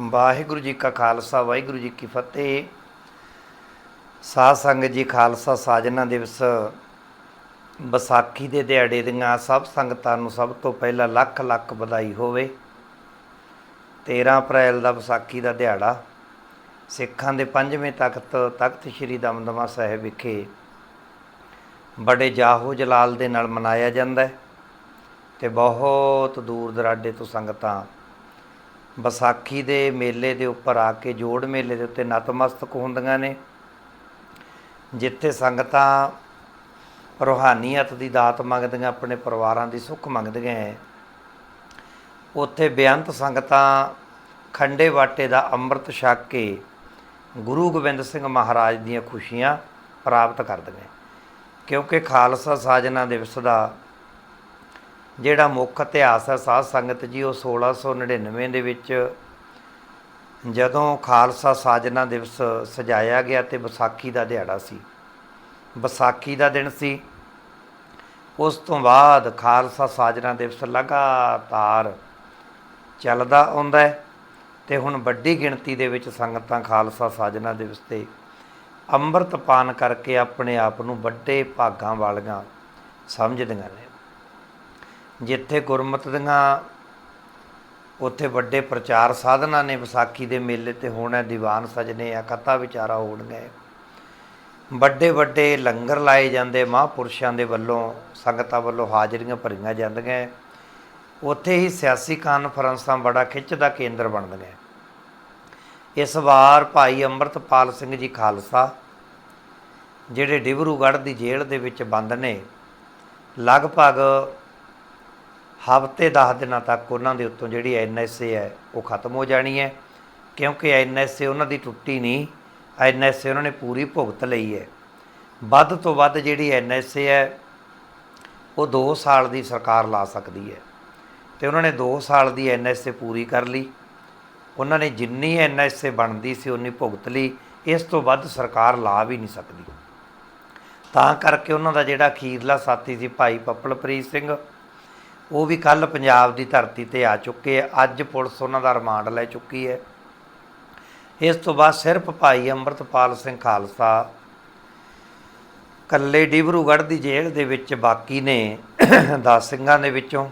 ਵਾਹਿਗੁਰੂ ਜੀ ਕਾ ਖਾਲਸਾ, ਵਾਹਿਗੁਰੂ ਜੀ ਕੀ ਫਤਿਹ। ਸਾਧ ਸੰਗਤ ਜੀ, ਖਾਲਸਾ ਸਾਜਨਾ ਦਿਵਸ ਵਿਸਾਖੀ ਦੇ ਦਿਹਾੜੇ ਦੀਆਂ ਸਭ ਸੰਗਤਾਂ ਨੂੰ ਸਭ ਤੋਂ ਪਹਿਲਾਂ ਲੱਖ ਲੱਖ ਵਧਾਈ ਹੋਵੇ। 13 ਅਪ੍ਰੈਲ ਦਾ ਵਿਸਾਖੀ ਦਾ ਦਿਹਾੜਾ ਸਿੱਖਾਂ ਦੇ ਪੰਜਵੇਂ ਤਖਤ ਤਖਤ ਸ੍ਰੀ ਦਮਦਮਾ ਸਾਹਿਬ ਵਿਖੇ ਬੜੇ ਜਾਹੋ ਜਲਾਲ ਦੇ ਨਾਲ ਮਨਾਇਆ ਜਾਂਦਾ ਹੈ ਤੇ ਬਹੁਤ ਦੂਰ ਦਰਾਡੇ ਤੋਂ ਸੰਗਤਾਂ ਵਿਸਾਖੀ ਦੇ ਮੇਲੇ ਦੇ ਉੱਪਰ ਆ ਕੇ ਜੋੜ ਮੇਲੇ ਦੇ ਉੱਤੇ ਨਤਮਸਤਕ ਹੁੰਦੀਆਂ ਨੇ। ਜਿੱਥੇ ਸੰਗਤਾਂ ਰੋਹਾਨੀਅਤ ਦੀ ਦਾਤ ਮੰਗਦੀਆਂ, ਆਪਣੇ ਪਰਿਵਾਰਾਂ ਦੀ ਸੁੱਖ ਮੰਗਦੀਆਂ ਹੈ ਉੱਥੇ ਬੇਅੰਤ ਸੰਗਤਾਂ ਖੰਡੇ ਵਾਟੇ ਦਾ ਅੰਮ੍ਰਿਤ ਛਕ ਕੇ ਗੁਰੂ ਗੋਬਿੰਦ ਸਿੰਘ ਮਹਾਰਾਜ ਦੀਆਂ ਖੁਸ਼ੀਆਂ ਪ੍ਰਾਪਤ ਕਰਦੀਆਂ ਕਿਉਂਕਿ ਖਾਲਸਾ ਸਾਜਨਾ ਦਿਵਸ ਦਾ ਜਿਹੜਾ ਮੁੱਖ ਇਤਿਹਾਸ ਹੈ ਸਾਧ ਸੰਗਤ ਜੀ, ਉਹ 1699 ਦੇ ਵਿੱਚ ਜਦੋਂ ਖਾਲਸਾ ਸਾਜਨਾ ਦਿਵਸ ਸਜਾਇਆ ਗਿਆ ਤੇ ਵਿਸਾਖੀ ਦਾ ਦਿਹਾੜਾ ਸੀ। ਵਿਸਾਖੀ ਦਾ ਦਿਨ ਸੀ। ਉਸ ਤੋਂ ਬਾਅਦ ਖਾਲਸਾ ਸਾਜਨਾ ਦਿਵਸ ਲਗਾਤਾਰ ਚੱਲਦਾ ਆਉਂਦਾ ਹੈ ਤੇ ਹੁਣ ਵੱਡੀ ਗਿਣਤੀ ਦੇ ਵਿੱਚ ਸੰਗਤਾਂ ਖਾਲਸਾ ਸਾਜਨਾ ਦਿਵਸ ਤੇ ਅੰਮ੍ਰਿਤ ਪਾਨ ਕਰਕੇ ਆਪਣੇ ਆਪ ਨੂੰ ਵੱਡੇ ਭਾਗਾਂ ਵਾਲੀਆਂ ਸਮਝਦੀਆਂ ਨੇ। ਜਿੱਥੇ ਗੁਰਮਤ ਦੀਆਂ ਉੱਥੇ ਵੱਡੇ ਪ੍ਰਚਾਰ ਸਾਧਨਾ ਨੇ ਵਿਸਾਖੀ ਦੇ ਮੇਲੇ ਤੇ ਹੋਣਾ ਦੀਵਾਨ ਸਜਨੇ ਆ ਕਥਾ ਵਿਚਾਰਾ ਹੋਣਗੇ ਵੱਡੇ ਵੱਡੇ ਲੰਗਰ ਲਾਏ ਜਾਂਦੇ, ਮਹਾਂਪੁਰਸ਼ਾਂ ਦੇ ਵੱਲੋਂ, ਸੰਗਤਾਂ ਵੱਲੋਂ ਹਾਜ਼ਰੀਆਂ ਭਰੀਆਂ ਜਾਂਦੀਆਂ। ਉੱਥੇ ਹੀ ਸਿਆਸੀ ਕਾਨਫਰੰਸਾਂ ਬੜਾ ਖਿੱਚ ਦਾ ਕੇਂਦਰ ਬਣਦੀਆਂ ਇਸ ਵਾਰ ਭਾਈ ਅੰਮ੍ਰਿਤਪਾਲ ਸਿੰਘ ਜੀ ਖਾਲਸਾ, ਜਿਹੜੇ ਡਿਬਰੂਗੜ੍ਹ ਦੀ ਜੇਲ੍ਹ ਦੇ ਵਿੱਚ ਬੰਦ ਨੇ, ਲਗਭਗ ਹਫ਼ਤੇ 10 ਦਿਨਾਂ ਤੱਕ ਉਹਨਾਂ ਦੇ ਉੱਤੋਂ ਜਿਹੜੀ ਐਨਐਸਏ ਹੈ, ਉਹ ਖਤਮ ਹੋ ਜਾਣੀ ਹੈ। ਕਿਉਂਕਿ ਐਨਐਸਏ ਉਹਨਾਂ ਦੀ ਟੁੱਟੀ ਨਹੀਂ, ਐਨਐਸਏ ਉਹਨਾਂ ਨੇ ਪੂਰੀ ਭੁਗਤ ਲਈ ਹੈ। ਵੱਧ ਤੋਂ ਵੱਧ ਜਿਹੜੀ ਐਨਐਸਏ ਹੈ, ਉਹ 2 ਸਾਲ ਦੀ ਸਰਕਾਰ ਲਾ ਸਕਦੀ ਹੈ। ਤੇ ਉਹਨਾਂ ਨੇ 2 ਸਾਲ ਦੀ ਐਨਐਸਏ ਪੂਰੀ ਕਰ ਲਈ। ਉਹਨਾਂ ਨੇ ਜਿੰਨੀ ਐਨਐਸਏ ਬਣਦੀ ਸੀ, ਉਨੀ ਭੁਗਤ ਲਈ। ਇਸ ਤੋਂ ਵੱਧ ਸਰਕਾਰ ਲਾ ਵੀ ਨਹੀਂ ਸਕਦੀ। ਤਾਂ ਕਰਕੇ ਉਹਨਾਂ ਦਾ ਜਿਹੜਾ ਅਖੀਰਲਾ ਸਾਥੀ ਸੀ ਭਾਈ ਪੱਪਲਪ੍ਰੀਤ ਸਿੰਘ ਉਹ ਵੀ ਕੱਲ ਪੰਜਾਬ ਦੀ ਧਰਤੀ ਤੇ ਆ ਚੁੱਕੇ ਆ। ਅੱਜ ਪੁਲਿਸ ਉਹਨਾਂ ਦਾ ਰਿਮਾਂਡ ਲੈ ਚੁੱਕੀ ਹੈ। ਇਸ ਤੋਂ ਬਾਅਦ ਸਿਰਫ ਭਾਈ ਅੰਮ੍ਰਿਤਪਾਲ ਸਿੰਘ ਖਾਲਸਾ ਕੱਲੇ ਡਿਬਰੂਗੜ੍ਹ ਦੀ ਜੇਲ੍ਹ ਦੇ ਵਿੱਚ ਬਾਕੀ ਨੇ 10 ਸਿੰਘਾਂ ਦੇ ਵਿੱਚੋਂ।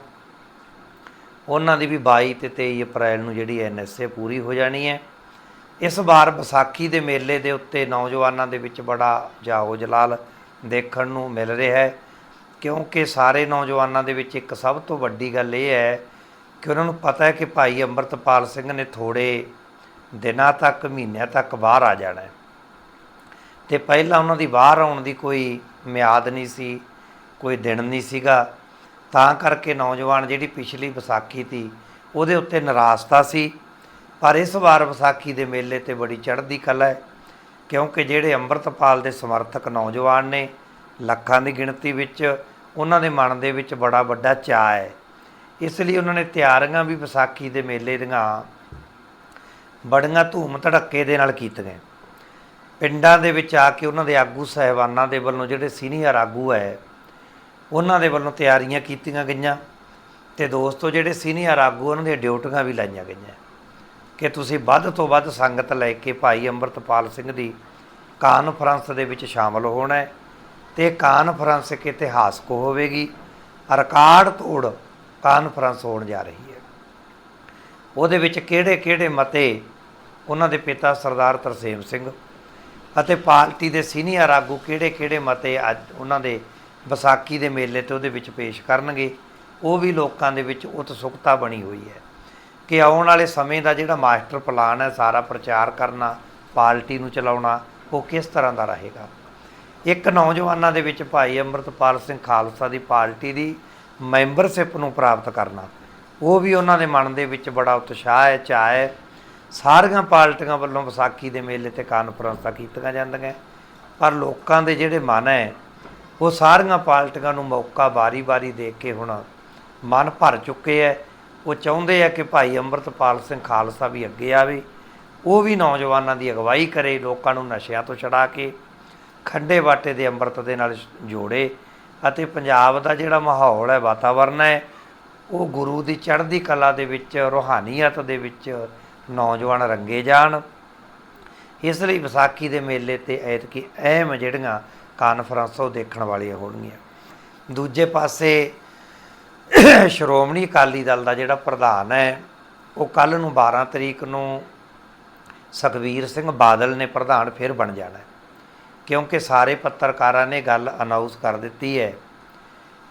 ਉਹਨਾਂ ਦੀ ਵੀ 22 ਤੇ 23 ਅਪ੍ਰੈਲ ਨੂੰ ਜਿਹੜੀ ਐਨਐਸਏ ਪੂਰੀ ਹੋ ਜਾਣੀ ਹੈ। ਇਸ ਵਾਰ ਵਿਸਾਖੀ ਦੇ ਮੇਲੇ ਦੇ ਉੱਤੇ ਨੌਜਵਾਨਾਂ ਦੇ ਵਿੱਚ ਬੜਾ ਜਾਹੋ ਜਲਾਲ ਦੇਖਣ ਨੂੰ ਮਿਲ ਰਿਹਾ ਹੈ। ਕਿਉਂਕਿ ਸਾਰੇ ਨੌਜਵਾਨਾਂ ਦੇ ਵਿੱਚ ਇੱਕ ਸਭ ਤੋਂ ਵੱਡੀ ਗੱਲ ਇਹ ਹੈ ਕਿ ਉਹਨਾਂ ਨੂੰ ਪਤਾ ਹੈ ਕਿ ਭਾਈ ਅੰਮ੍ਰਿਤਪਾਲ ਸਿੰਘ ਨੇ ਥੋੜੇ ਦਿਨਾਂ ਤੱਕ, ਮਹੀਨਿਆਂ ਤੱਕ ਬਾਹਰ ਆ ਜਾਣਾ ਹੈ। ਤੇ ਪਹਿਲਾਂ ਉਹਨਾਂ ਦੀ ਬਾਹਰ ਆਉਣ ਦੀ ਕੋਈ ਮਿਆਦ ਨਹੀਂ ਸੀ, ਕੋਈ ਦਿਨ ਨਹੀਂ ਸੀਗਾ। ਤਾਂ ਕਰਕੇ ਨੌਜਵਾਨ ਜਿਹੜੀ ਪਿਛਲੀ ਵਿਸਾਖੀ ਸੀ, ਉਹਦੇ ਉੱਤੇ ਨਿਰਾਸ਼ਤਾ ਸੀ, ਪਰ ਇਸ ਵਾਰ ਵਿਸਾਖੀ ਦੇ ਮੇਲੇ ਤੇ ਬੜੀ ਚੜ੍ਹਦੀ ਕਲਾ ਹੈ, ਕਿਉਂਕਿ ਜਿਹੜੇ ਅੰਮ੍ਰਿਤਪਾਲ ਦੇ ਸਮਰਥਕ ਨੌਜਵਾਨ ਨੇ ਲੱਖਾਂ ਦੀ ਗਿਣਤੀ ਵਿੱਚ ਉਹਨਾਂ ਦੇ ਮਨ ਦੇ ਵਿੱਚ ਬੜਾ ਵੱਡਾ ਚਾਅ ਹੈ। ਇਸ ਲਈ ਉਹਨਾਂ ਨੇ ਤਿਆਰੀਆਂ ਵੀ ਵਿਸਾਖੀ ਦੇ ਮੇਲੇ ਦੀਆਂ ਬੜੀਆਂ ਧੂਮ ਧੜੱਕੇ ਦੇ ਨਾਲ ਕੀਤੀਆਂ। ਪਿੰਡਾਂ ਦੇ ਵਿੱਚ ਆ ਕੇ ਉਹਨਾਂ ਦੇ ਆਗੂ ਸਹਿਬਾਨਾਂ ਦੇ ਵੱਲੋਂ ਜਿਹੜੇ ਸੀਨੀਅਰ ਆਗੂ ਹੈ, ਉਹਨਾਂ ਦੇ ਵੱਲੋਂ ਤਿਆਰੀਆਂ ਕੀਤੀਆਂ ਗਈਆਂ ਤੇ ਦੋਸਤੋ ਜਿਹੜੇ ਸੀਨੀਅਰ ਆਗੂ ਉਹਨਾਂ ਦੀਆਂ ਡਿਊਟੀਆਂ ਵੀ ਲਾਈਆਂ ਗਈਆਂ। ਕਿ ਤੁਸੀਂ ਵੱਧ ਤੋਂ ਵੱਧ ਸੰਗਤ ਲੈ ਕੇ ਭਾਈ ਅੰਮ੍ਰਿਤਪਾਲ ਸਿੰਘ ਦੀ ਕਾਨਫਰੰਸ ਦੇ ਵਿੱਚ ਸ਼ਾਮਲ ਹੋਣਾ ਹੈ। ਤੇ ਕਾਨਫਰੰਸ ਇੱਕ ਇਤਿਹਾਸਕ ਹੋਵੇਗੀ। ਰਿਕਾਰਡ ਤੋੜ ਕਾਨਫਰੰਸ ਹੋਣ ਜਾ ਰਹੀ ਹੈ। ਉਹਦੇ ਵਿੱਚ ਕਿਹੜੇ ਕਿਹੜੇ ਮਤੇ ਉਹਨਾਂ ਦੇ ਪਿਤਾ ਸਰਦਾਰ ਤਰਸੇਮ ਸਿੰਘ ਅਤੇ ਪਾਰਟੀ ਦੇ ਸੀਨੀਅਰ ਆਗੂ ਕਿਹੜੇ ਕਿਹੜੇ ਮਤੇ ਅੱਜ ਉਹਨਾਂ ਦੇ ਵਿਸਾਖੀ ਦੇ ਮੇਲੇ ਤੇ ਉਹਦੇ ਵਿੱਚ ਪੇਸ਼ ਕਰਨਗੇ, ਉਹ ਵੀ ਲੋਕਾਂ ਦੇ ਵਿੱਚ ਉਤਸੁਕਤਾ ਬਣੀ ਹੋਈ ਹੈ ਕਿ ਆਉਣ ਵਾਲੇ ਸਮੇਂ ਦਾ ਜਿਹੜਾ ਮਾਸਟਰ ਪਲਾਨ ਹੈ, ਸਾਰਾ ਪ੍ਰਚਾਰ ਕਰਨਾ, ਪਾਰਟੀ ਨੂੰ ਚਲਾਉਣਾ, ਉਹ ਕਿਸ ਤਰ੍ਹਾਂ ਦਾ ਰਹੇਗਾ। ਇੱਕ ਨੌਜਵਾਨਾਂ ਦੇ ਵਿੱਚ ਭਾਈ ਅੰਮ੍ਰਿਤਪਾਲ ਸਿੰਘ ਖਾਲਸਾ ਦੀ ਪਾਰਟੀ ਦੀ ਮੈਂਬਰਸ਼ਿਪ ਨੂੰ ਪ੍ਰਾਪਤ ਕਰਨਾ। ਉਹ ਵੀ ਉਹਨਾਂ ਦੇ ਮਨ ਦੇ ਵਿੱਚ ਬੜਾ ਉਤਸ਼ਾਹ ਹੈ, ਚਾਅ ਹੈ। ਸਾਰੀਆਂ ਪਾਰਟੀਆਂ ਵੱਲੋਂ ਵਿਸਾਖੀ ਦੇ ਮੇਲੇ ਤੇ ਕਾਨਫਰੰਸਾਂ ਕੀਤੀਆਂ ਜਾਂਦੀਆਂ ਪਰ ਲੋਕਾਂ ਦੇ ਜਿਹੜੇ ਮਨ ਹੈ, ਉਹ ਸਾਰੀਆਂ ਪਾਰਟੀਆਂ ਨੂੰ ਮੌਕਾ ਵਾਰੀ ਵਾਰੀ ਦੇ ਕੇ ਹੁਣ ਮਨ ਭਰ ਚੁੱਕੇ ਹੈ। ਉਹ ਚਾਹੁੰਦੇ ਆ ਕਿ ਭਾਈ ਅੰਮ੍ਰਿਤਪਾਲ ਸਿੰਘ ਖਾਲਸਾ ਵੀ ਅੱਗੇ ਆਵੇ। ਉਹ ਵੀ ਨੌਜਵਾਨਾਂ ਦੀ ਅਗਵਾਈ ਕਰੇ, ਲੋਕਾਂ ਨੂੰ ਨਸ਼ਿਆਂ ਤੋਂ ਛਡਾ ਕੇ ਖੰਡੇ ਬਾਟੇ ਦੇ ਅੰਮ੍ਰਿਤ ਦੇ ਨਾਲ ਜੋੜੇ ਅਤੇ ਪੰਜਾਬ ਦਾ ਜਿਹੜਾ ਮਾਹੌਲ ਹੈ, ਵਾਤਾਵਰਨ ਹੈ, ਉਹ ਗੁਰੂ ਦੀ ਚੜ੍ਹਦੀ ਕਲਾ ਦੇ ਵਿੱਚ, ਰੋਹਾਨੀਅਤ ਦੇ ਵਿੱਚ ਨੌਜਵਾਨ ਰੰਗੇ ਜਾਣ। ਇਸ ਲਈ ਵਿਸਾਖੀ ਦੇ ਮੇਲੇ ਤੇ ਐਤਕੀ ਅਹਿਮ ਜਿਹੜੀਆਂ ਕਾਨਫਰੰਸ ਉਹ ਦੇਖਣ ਵਾਲੀਆਂ ਹੋਣਗੀਆਂ। ਦੂਜੇ ਪਾਸੇ ਸ਼੍ਰੋਮਣੀ ਅਕਾਲੀ ਦਲ ਦਾ ਜਿਹੜਾ ਪ੍ਰਧਾਨ ਹੈ, ਉਹ ਕੱਲ ਨੂੰ 12 ਤਰੀਕ ਨੂੰ ਸੁਖਬੀਰ ਸਿੰਘ ਬਾਦਲ ਨੇ ਪ੍ਰਧਾਨ ਫਿਰ ਬਣ ਜਾਣਾ ਹੈ। ਕਿਉਂਕਿ ਸਾਰੇ ਪੱਤਰਕਾਰਾਂ ਨੇ ਗੱਲ ਅਨਾਉਂਸ ਕਰ ਦਿੱਤੀ ਹੈ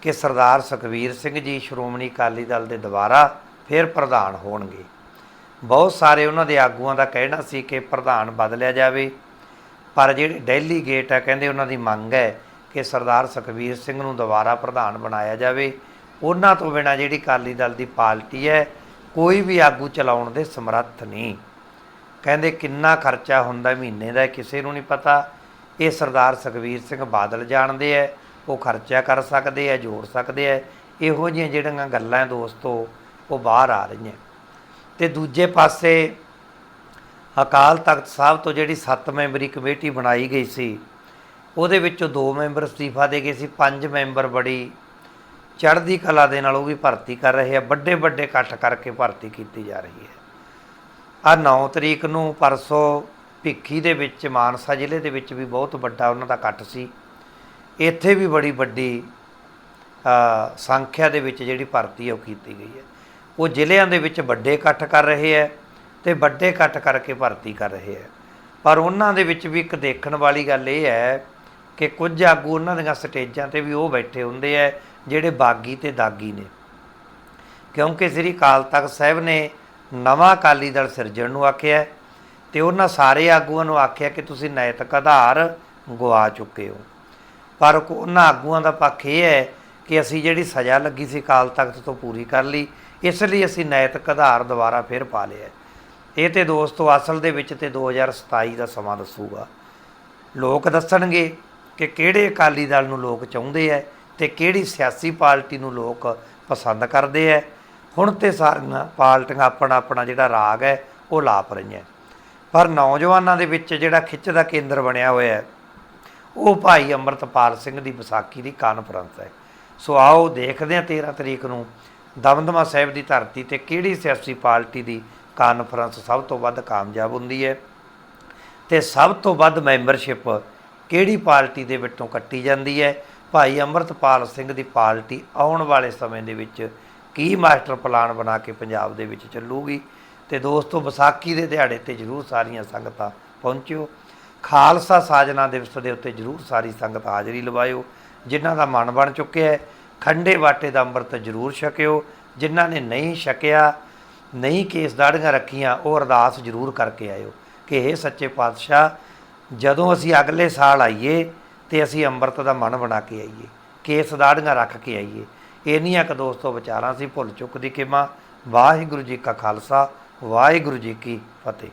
ਕਿ ਸਰਦਾਰ ਸੁਖਬੀਰ ਸਿੰਘ ਜੀ, ਸ਼੍ਰੋਮਣੀ ਅਕਾਲੀ ਦਲ ਦੇ ਦੁਬਾਰਾ ਫਿਰ ਪ੍ਰਧਾਨ ਹੋਣਗੇ। ਬਹੁਤ ਸਾਰੇ ਉਹਨਾਂ ਦੇ ਆਗੂਆਂ ਦਾ ਕਹਿਣਾ ਸੀ ਕਿ ਪ੍ਰਧਾਨ ਬਦਲਿਆ ਜਾਵੇ, ਪਰ ਜਿਹੜੇ ਡੈਲੀ ਗੇਟ ਆ, ਕਹਿੰਦੇ ਉਹਨਾਂ ਦੀ ਮੰਗ ਹੈ ਕਿ ਸਰਦਾਰ ਸੁਖਬੀਰ ਸਿੰਘ ਨੂੰ ਦੁਬਾਰਾ ਪ੍ਰਧਾਨ ਬਣਾਇਆ ਜਾਵੇ। ਉਹਨਾਂ ਤੋਂ ਬਿਨਾਂ ਜਿਹੜੀ ਅਕਾਲੀ ਦਲ ਦੀ ਪਾਰਟੀ ਹੈ, ਕੋਈ ਵੀ ਆਗੂ ਚਲਾਉਣ ਦੇ ਸਮਰੱਥ ਨਹੀਂ। ਕਹਿੰਦੇ ਕਿੰਨਾ ਖਰਚਾ ਹੁੰਦਾ ਮਹੀਨੇ ਦਾ ਕਿਸੇ ਨੂੰ ਨਹੀਂ ਪਤਾ। ਇਹ ਸਰਦਾਰ ਸੁਖਬੀਰ ਸਿੰਘ ਬਾਦਲ ਜਾਣਦੇ ਐ, ਉਹ ਖਰਚਾ ਕਰ ਸਕਦੇ ਐ, ਜੋੜ ਸਕਦੇ ਐ, ਇਹੋ ਜਿਹੀਆਂ ਜਿਹੜੀਆਂ ਗੱਲਾਂ ਹੈ ਦੋਸਤੋ, ਉਹ ਬਾਹਰ ਆ ਰਹੀਆਂ। ਤੇ ਦੂਜੇ ਪਾਸੇ ਅਕਾਲ ਤਖਤ ਸਾਹਿਬ ਤੋਂ ਜਿਹੜੀ 7 ਮੈਂਬਰੀ ਕਮੇਟੀ ਬਣਾਈ ਗਈ ਸੀ, ਉਹਦੇ ਵਿੱਚੋਂ ਦੋ ਮੈਂਬਰ ਅਸਤੀਫਾ ਦੇ ਗਏ ਸੀ, ਪੰਜ ਮੈਂਬਰ ਬੜੀ ਚੜ੍ਹਦੀ ਕਲਾ ਦੇ ਨਾਲ ਉਹ ਵੀ ਭਰਤੀ ਕਰ ਰਹੇ ਆ ਵੱਡੇ ਵੱਡੇ ਇਕੱਠ ਕਰਕੇ ਭਰਤੀ ਕੀਤੀ ਜਾ ਰਹੀ ਹੈ। ਆ 9 ਤਰੀਕ ਨੂੰ ਪਰਸੋਂ ਭਿੱਖੀ ਦੇ ਵਿੱਚ, ਮਾਨਸਾ ਜ਼ਿਲ੍ਹੇ ਦੇ ਵਿੱਚ ਵੀ ਬਹੁਤ ਵੱਡਾ ਉਹਨਾਂ ਦਾ ਇਕੱਠ ਸੀ। ਇੱਥੇ ਵੀ ਬੜੀ ਵੱਡੀ ਸੰਖਿਆ ਦੇ ਵਿੱਚ ਜਿਹੜੀ ਭਰਤੀ ਉਹ ਕੀਤੀ ਗਈ ਹੈ। ਉਹ ਜ਼ਿਲ੍ਹਿਆਂ ਦੇ ਵਿੱਚ ਵੱਡੇ ਇਕੱਠ ਕਰ ਰਹੇ ਹੈ ਤੇ ਵੱਡੇ ਇਕੱਠ ਕਰਕੇ ਭਰਤੀ ਕਰ ਰਹੇ ਹੈ। ਪਰ ਉਹਨਾਂ ਦੇ ਵਿੱਚ ਵੀ ਇੱਕ ਦੇਖਣ ਵਾਲੀ ਗੱਲ ਇਹ ਹੈ ਕਿ ਕੁਝ ਆਗੂ ਉਹਨਾਂ ਦੀਆਂ ਸਟੇਜਾਂ ਤੇ ਵੀ ਉਹ ਬੈਠੇ ਹੁੰਦੇ ਹੈ, ਜਿਹੜੇ ਬਾਗੀ ਤੇ ਦਾਗੀ ਨੇ। ਕਿਉਂਕਿ ਸ੍ਰੀ ਅਕਾਲ ਤਖਤ ਸਾਹਿਬ ਨੇ ਨਵਾਂ ਅਕਾਲੀ ਦਲ ਸਿਰਜਣ ਨੂੰ ਆਖਿਆ ਹੈ। ਤੇ ਉਹਨਾਂ ਸਾਰੇ ਆਗੂਆਂ ਨੂੰ ਆਖਿਆ ਕਿ ਤੁਸੀਂ ਨੈਤਿਕ ਆਧਾਰ ਗਵਾ ਚੁੱਕੇ ਹੋ। ਪਰ ਉਹਨਾਂ ਆਗੂਆਂ ਦਾ ਪੱਖ ਇਹ ਹੈ ਕਿ ਅਸੀਂ ਜਿਹੜੀ ਸਜ਼ਾ ਲੱਗੀ ਸੀ ਅਕਾਲ ਤਖਤ ਤੋਂ ਪੂਰੀ ਕਰ ਲਈ, ਇਸ ਲਈ ਅਸੀਂ ਨੈਤਿਕ ਆਧਾਰ ਦੁਬਾਰਾ ਫਿਰ ਪਾ ਲਿਆ। ਇਹ ਤੇ ਦੋਸਤੋ ਅਸਲ ਦੇ ਵਿੱਚ ਤੇ 2027 ਦਾ ਸਮਾਂ ਦੱਸੂਗਾ। ਲੋਕ ਦੱਸਣਗੇ ਕਿ ਕਿਹੜੇ ਅਕਾਲੀ ਦਲ ਨੂੰ ਲੋਕ ਚਾਹੁੰਦੇ ਐ ਤੇ ਕਿਹੜੀ ਸਿਆਸੀ ਪਾਰਟੀ ਨੂੰ ਲੋਕ ਪਸੰਦ ਕਰਦੇ ਐ। ਹੁਣ ਤੇ ਸਾਰੀਆਂ ਪਾਰਟੀਆਂ ਆਪਣਾ ਆਪਣਾ ਜਿਹੜਾ ਰਾਗ ਹੈ ਉਹ ਲਾਪ ਰਹੀਆਂ। ਪਰ ਨੌਜਵਾਨਾਂ ਦੇ ਵਿੱਚ ਜਿਹੜਾ ਖਿੱਚ ਦਾ ਕੇਂਦਰ ਬਣਿਆ ਹੋਇਆ ਹੈ, ਉਹ ਭਾਈ ਅੰਮ੍ਰਿਤਪਾਲ ਸਿੰਘ ਦੀ ਵਿਸਾਖੀ ਦੀ ਕਾਨਫਰੰਸ ਹੈ। ਸੋ ਆਓ ਦੇਖਦੇ ਹਾਂ 13 ਤਰੀਕ ਨੂੰ ਦਮਦਮਾ ਸਾਹਿਬ ਦੀ ਧਰਤੀ ਤੇ ਕਿਹੜੀ ਸਿਆਸੀ ਪਾਰਟੀ ਦੀ ਕਾਨਫਰੰਸ ਸਭ ਤੋਂ ਵੱਧ ਕਾਮਯਾਬ ਹੁੰਦੀ ਹੈ ਤੇ ਸਭ ਤੋਂ ਵੱਧ ਮੈਂਬਰਸ਼ਿਪ ਕਿਹੜੀ ਪਾਰਟੀ ਦੇ ਵਿੱਚੋਂ ਕੱਟੀ ਜਾਂਦੀ ਹੈ? ਭਾਈ ਅੰਮ੍ਰਿਤਪਾਲ ਸਿੰਘ ਦੀ ਪਾਰਟੀ ਆਉਣ ਵਾਲੇ ਸਮੇਂ ਦੇ ਵਿੱਚ ਕੀ ਮਾਸਟਰ ਪਲਾਨ ਬਣਾ ਕੇ ਪੰਜਾਬ ਦੇ ਵਿੱਚ ਚੱਲੂਗੀ? ਤੇ ਦੋਸਤੋ, ਵਿਸਾਖੀ ਦੇ ਦਿਹਾੜੇ ਤੇ ਜਰੂਰ ਸਾਰੀਆਂ ਸੰਗਤਾਂ ਪਹੁੰਚਿਓ। ਖਾਲਸਾ ਸਾਜਨਾ ਦਿਵਸ ਦੇ ਉੱਤੇ ਜਰੂਰ ਸਾਰੀ ਸੰਗਤ ਹਾਜ਼ਰੀ ਲਵਾਇਓ, ਜਿਨ੍ਹਾਂ ਦਾ ਮਨ ਬਣ ਚੁੱਕਿਆ ਹੈ। ਖੰਡੇ ਬਾਟੇ ਦਾ ਅੰਮ੍ਰਿਤ ਜਰੂਰ ਛਕਿਓ। ਜਿਨ੍ਹਾਂ ਨੇ ਨਹੀਂ ਛਕਿਆ, ਨਹੀਂ ਕੇਸ ਦਾੜੀਆਂ ਰੱਖੀਆਂ, ਉਹ ਅਰਦਾਸ ਜਰੂਰ ਕਰਕੇ ਆਇਓ ਕਿ ਇਹ ਸੱਚੇ ਪਾਤਸ਼ਾਹ, ਜਦੋਂ ਅਸੀਂ ਅਗਲੇ ਸਾਲ ਆਈਏ ਤੇ ਅਸੀਂ ਅੰਮ੍ਰਿਤ ਦਾ ਮਨ ਬਣਾ ਕੇ ਆਈਏ, ਕੇਸ ਦਾੜੀਆਂ ਰੱਖ ਕੇ ਆਈਏ। ਇੰਨੀਆਂ ਕੁ ਦੋਸਤੋ ਵਿਚਾਰਾਂ ਸੀ ਭੁੱਲ ਚੁੱਕ ਦੀ ਕਿਮਾ ਵਾਹਿਗੁਰੂ ਜੀ ਕਾ ਖਾਲਸਾ ਵਾਹਿਗੁਰੂ ਜੀ ਕੀ ਫਤਿਹ।